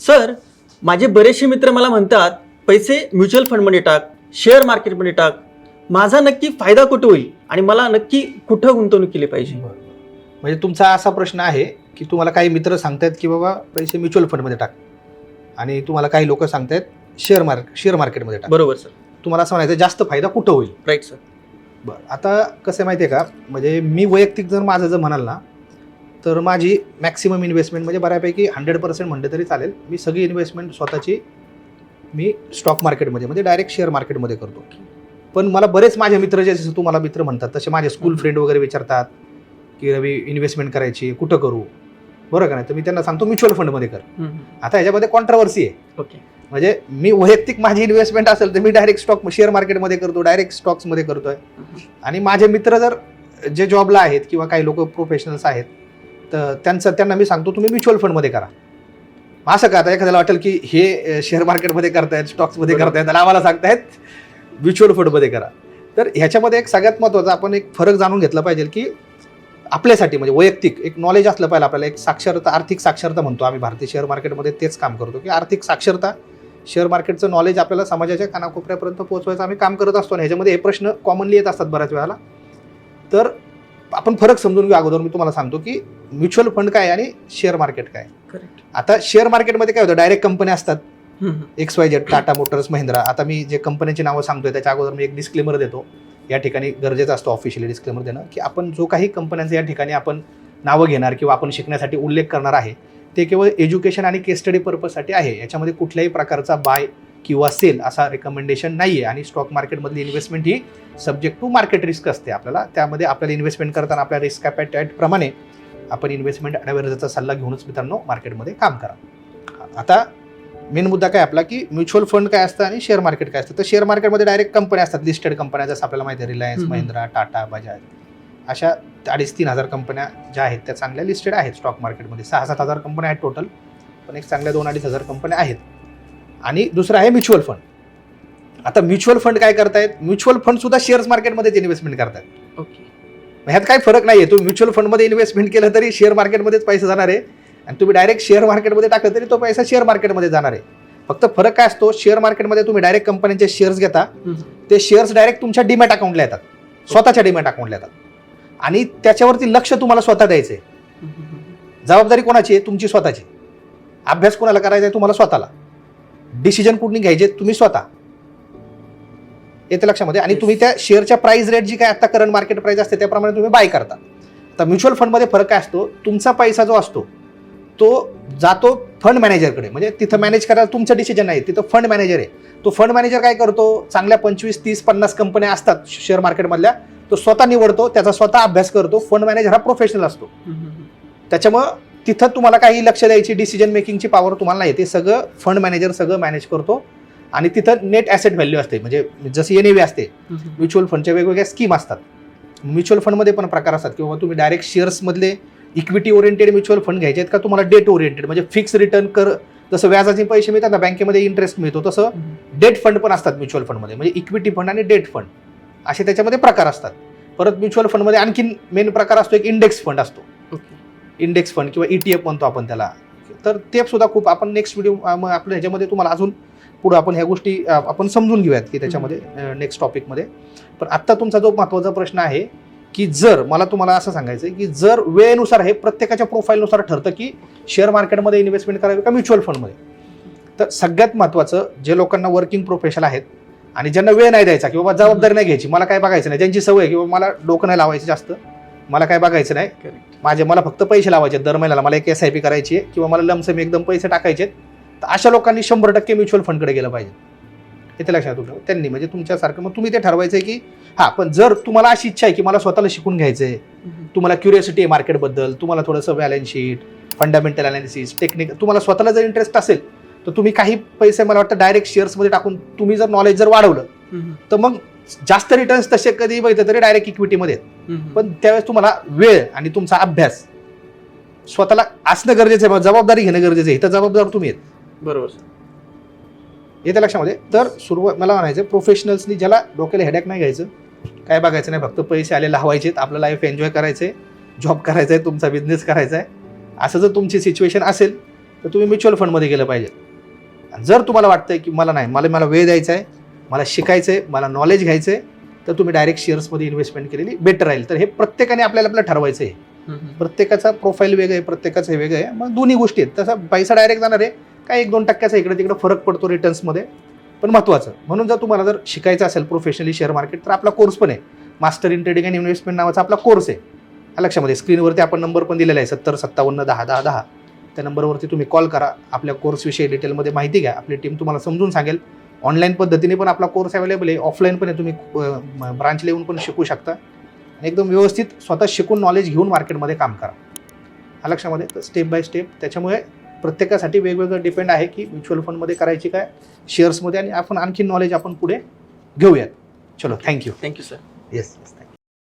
Sir माझे बरेचसे मित्र मला म्हणतात पैसे म्युच्युअल फंडमध्ये टाक शेअर मार्केटमध्ये टाक. माझा नक्की फायदा कुठे होईल आणि मला नक्की कुठं गुंतवणूक केली पाहिजे? म्हणजे तुमचा असा प्रश्न आहे की तुम्हाला काही मित्र सांगतायत की बाबा पैसे म्युच्युअल फंडमध्ये टाक. आणि तुम्हाला काही लोक सांगतायत शेअर मार्केट शेअर मार्केटमध्ये टाक. बरोबर सर. तुम्हाला असं म्हणायचं जास्त फायदा कुठं होईल? Right sir. बरं आता कसं आहे माहिती आहे का? म्हणजे मी वैयक्तिक जर माझं जर म्हणाल ना तर माझी मॅक्सिमम इन्व्हेस्टमेंट म्हणजे बऱ्यापैकी हंड्रेड पर्सेंट म्हणलं तरी चालेल. मी सगळी इन्व्हेस्टमेंट स्वतःची मी स्टॉक मार्केटमध्ये म्हणजे डायरेक्ट शेअर मार्केटमध्ये करतो. पण मला बरेच माझे मित्र जे जसं तुम्हाला मित्र म्हणतात तसे माझे स्कूल फ्रेंड वगैरे विचारतात की रवी इन्व्हेस्टमेंट करायची कुठं करू? बरं का नाही? तर मी त्यांना सांगतो म्युच्युअल फंडमध्ये कर. आता ह्याच्यामध्ये कॉन्ट्रावर्सी आहे. ओके. म्हणजे मी वैयक्तिक माझी इन्व्हेस्टमेंट असेल तर मी डायरेक्ट स्टॉक शेअर मार्केटमध्ये करतो डायरेक्ट स्टॉक्समध्ये करतोय. आणि माझे मित्र जर जे जॉबला आहेत किंवा काही लोक प्रोफेशनल्स आहेत तर त्यांचं त्यांना मी सांगतो तुम्ही म्युच्युअल फंडमध्ये करा. मग असं का आता एखाद्याला वाटेल की हे शेअर मार्केटमध्ये करतायत स्टॉक्समध्ये. करतायत आणि आम्हाला सांगतायत म्युच्युअल फंडमध्ये करा. तर ह्याच्यामध्ये एक सगळ्यात महत्त्वाचा आपण एक फरक जाणून घेतला पाहिजे की आपल्यासाठी म्हणजे वैयक्तिक एक नॉलेज असलं पाहिजे आपल्याला एक साक्षरता आर्थिक साक्षरता म्हणतो आम्ही भारतीय शेअर मार्केटमध्ये तेच काम करतो की आर्थिक साक्षरता शेअर मार्केटचं नॉलेज आपल्याला समाजाच्या कानाकोपऱ्यापर्यंत पोहोचवायचं आम्ही काम करत असतो आणि ह्याच्यामध्ये हे प्रश्न कॉमनली येत असतात बऱ्याच वेळेला. तर आपण फरक समजून घेऊ अगोदर. मी तुम्हाला सांगतो की म्युच्युअल फंड काय आणि शेअर मार्केट काय करेक्ट आता शेअर मार्केटमध्ये काय होतं? डायरेक्ट कंपन्या असतात. X Y Z Tata motors Mahindra आता मी जे कंपन्यांची नावं सांगतोय त्याच्या अगोदर मी एक डिस्क्लेमर देतो. या ठिकाणी गरजेचं असतो ऑफिशियली डिस्क्लेमर देणं की आपण जो काही कंपन्यांचं या ठिकाणी आपण नावं घेणार किंवा आपण शिकण्यासाठी उल्लेख करणार आहे ते केवळ एज्युकेशन आणि केस स्टडी पर्पजसाठी आहे. याच्यामध्ये कुठल्याही प्रकारचा बाय किंवा सेल असा रेकमेंडेशन नाही आहे आणि स्टॉक मार्केटमधली इन्व्हेस्टमेंट ही सब्जेक्ट टू मार्केट रिस्क असते आपल्याला. त्यामध्ये आपल्याला इन्व्हेस्टमेंट करताना आपल्या रिस्क ॲपॅटाईट प्रमाणे आपण इन्व्हेस्टमेंट ॲडवायझरचा सल्ला घेऊनच मित्रांनो मार्केटमध्ये काम करा. आता मेन मुद्दा काय आपला की म्युच्युअल फंड काय असतं आणि शेअर मार्केट काय असतं? तर शेअर मार्केटमध्ये डायरेक्ट कंपन्या असतात लिस्टेड कंपन्या जसं आपल्याला माहिती आहे रिलायन्स. महिंद्रा टाटा बजाज अशा अडीच तीन हजार कंपन्या ज्या आहेत त्या चांगल्या लिस्टेड आहेत स्टॉक मार्केटमध्ये सहा सात हजार कंपन्या आहेत टोटल पण एक चांगल्या दोन अडीच हजार कंपन्या आहेत. आणि दुसरं आहे म्युच्युअल फंड. आता म्युच्युअल फंड काय करतायत? म्युच्युअल फंड सुद्धा शेअर्स मार्केटमध्येच इन्व्हेस्टमेंट करतायत ओके. ह्यात काही फरक नाही आहे तुम्ही म्युच्युअल फंडमध्ये इन्व्हेस्टमेंट केलं तरी शेअर मार्केटमध्येच पैसे जाणार आहे. आणि तुम्ही डायरेक्ट शेअर मार्केटमध्ये टाकलं तरी तो पैसा शेअर मार्केटमध्ये जाणार आहे. फक्त फरक काय असतो? शेअर मार्केटमध्ये तुम्ही डायरेक्ट कंपन्यांचे शेअर्स घेता. ते शेअर्स डायरेक्ट तुमच्या डीमॅट अकाउंटला येतात. स्वतःच्या डीमॅट अकाउंटला येतात. आणि त्याच्यावरती लक्ष तुम्हाला स्वतः द्यायचं आहे जबाबदारी कोणाची आहे? तुमची स्वतःची. अभ्यास कोणाला करायचा आहे? तुम्हाला स्वतःला. डिसिजन कुठली घ्यायचे तुम्ही स्वतः. येते लक्षामध्ये. आणि. तुम्ही त्या शेअरच्या प्राइस रेट जी काय आता करंट मार्केट प्राइस असते त्याप्रमाणे तुम्ही बाय करता. तर म्युच्युअल फंडमध्ये फरक काय असतो? तुमचा पैसा जो असतो तो जातो फंड मॅनेजरकडे म्हणजे तिथं मॅनेज करायला तुमचं डिसिजन नाही. तिथं फंड मॅनेजर आहे. तो फंड मॅनेजर काय करतो? चांगल्या पंचवीस तीस पन्नास कंपन्या असतात शेअर मार्केटमधल्या तो स्वतः निवडतो त्याचा स्वतः अभ्यास करतो. फंड मॅनेजर हा प्रोफेशनल असतो. त्याच्यामुळं तिथं तुम्हाला काही लक्ष द्यायची डिसिजन मेकिंगची पॉवर तुम्हाला नाही ते सगळं फंड मॅनेजर सगळं मॅनेज करतो. आणि तिथं नेट ॲसेट व्हॅल्यू असते. म्हणजे जशी एन असते म्युच्युअल फंडच्या वेगवेगळ्या स्कीम असतात. म्युच्युअल फंडमध्ये पण प्रकार असतात. किंवा तुम्ही डायरेक्ट शेअर्समधले इक्विटी ओरिएंटेड म्युच्युअल फंड घ्यायचे आहेत का तुम्हाला डेट ओरिएंटेड म्हणजे फिक्स रिटर्न कर जसं व्याजाचे पैसे मिळतात ना बँकेमध्ये इंटरेस्ट मिळतो तसं डेट फंड पण असतात म्युच्युअल फंडमध्ये म्हणजे इक्विटी फंड आणि डेट फंड असे त्याच्यामध्ये प्रकार असतात. परत म्युच्युअल फंडमध्ये आणखीन मेन प्रकार असतो एक इंडेक्स फंड असतो. इंडेक्स फंड किंवा ई टी एफ म्हणतो आपण त्याला. तर ते सुद्धा खूप आपण नेक्स्ट व्हिडिओ आपल्या ह्याच्यामध्ये तुम्हाला अजून पुढं आपण ह्या गोष्टी आपण समजून घेऊयात की त्याच्यामध्ये नेक्स्ट टॉपिकमध्ये पण आत्ता तुमचा जो महत्त्वाचा प्रश्न आहे की जर मला तुम्हाला असं सांगायचं आहे की जर वेळेनुसार हे प्रत्येकाच्या प्रोफाईलनुसार ठरतं की शेअर मार्केटमध्ये इन्व्हेस्टमेंट करावी का म्युच्युअल फंडमध्ये तर सगळ्यात महत्त्वाचं जे लोकांना वर्किंग प्रोफेशनल आहेत आणि ज्यांना वेळ नाही द्यायचा किंवा जबाबदारी नाही घ्यायची मला काय बघायचं नाही ज्यांची सवय किंवा मला डोकं नाही लावायचं जास्त मला काय बघायचं नाही. माझे मला फक्त पैसे लावायचे दर महिन्याला मला एक एस आय पी करायची आहे किंवा मला लमसम एकदम पैसे टाकायचे तर अशा लोकांनी शंभर टक्के म्युच्युअल फंडकडे गेलं पाहिजे. इथे लक्षात ठेवा त्यांनी म्हणजे तुमच्यासारखं मग तुम्ही ते ठरवायचं आहे की हां पण जर तुम्हाला अशी इच्छा आहे की मला स्वतःला शिकून घ्यायचं आहे तुम्हाला क्युरियोसिटी आहे मार्केटबद्दल तुम्हाला थोडंसं balance sheet fundamental analysis technique तुम्हाला स्वतःला जर इंटरेस्ट असेल तर तुम्ही काही पैसे मला वाटतं डायरेक्ट शेअर्समध्ये टाकून तुम्ही जर नॉलेज जर वाढवलं तर मग जास्त रिटर्न्स तसे कधी बघितलं तरी डायरेक्ट इक्विटीमध्ये आहेत. पण त्यावेळेस तुम्हाला वेळ आणि तुमचा अभ्यास स्वतःला असणं गरजेचं आहे जबाबदारी घेणं गरजेचं आहे इथं जबाबदार तुम्ही आहेत. बरोबर. येत्या लक्षामध्ये. तर सुरुवात मला म्हणायचं प्रोफेशनल्सनी ज्याला डोक्याला हेडॅक नाही घ्यायचं काय बघायचं नाही फक्त पैसे आले लावायचे आपलं लाईफ एन्जॉय करायचं आहे जॉब करायचा आहे तुमचा बिझनेस करायचा आहे असं जर तुमची सिच्युएशन असेल तर तुम्ही म्युच्युअल फंडमध्ये गेलं पाहिजे. जर तुम्हाला वाटतंय की मला नाही मला मला वेळ द्यायचा आहे मला शिकायचं आहे मला नॉलेज घ्यायचं आहे तर तुम्ही डायरेक्ट शेअर्समध्ये इन्व्हेस्टमेंट केलेली बेटर राहील. तर हे प्रत्येकाने आपल्याला आपलं ठरवायचं आहे. प्रत्येकाचा प्रोफाईल वेगळं आहे प्रत्येकाचं हे वेगळं आहे. मग दोन्ही गोष्टी आहेत. तसा पैसा डायरेक्ट जाणार आहे काय एक दोन टक्क्याचा इकडे तिकडे फरक पडतो रिटर्न्समध्ये पण महत्त्वाचं म्हणून जर तुम्हाला जर शिकायचं असेल प्रोफेशनली शेअर मार्केट तर आपला कोर्स पण आहे. Master in trading and investment नावाचा आपला कोर्स आहे. लक्षामध्ये स्क्रीनवरती आपण नंबर पण दिलेला आहे सत्तर सत्तावन्न दहा दहा दहा. त्या नंबरवरती तुम्ही कॉल करा. आपल्या कोर्सविषयी डिटेलमध्ये माहिती घ्या. आपली टीम तुम्हाला समजून सांगेल. ऑनलाईन पद्धतीने पण आपला कोर्स अवेलेबल आहे. ऑफलाईन पण आहे. तुम्ही ब्रांचला येऊन पण शिकू शकता. आणि एकदम व्यवस्थित स्वतः शिकून नॉलेज घेऊन मार्केटमध्ये काम करा. हा लक्षामध्ये. तर स्टेप बाय स्टेप त्याच्यामुळे प्रत्येकासाठी वेगवेगळं डिपेंड आहे की म्युच्युअल फंडमध्ये करायची काय शेअर्समध्ये आणि आपण आणखी नॉलेज आपण पुढे घेऊयात. चलो thank you thank you sir yes yes thank you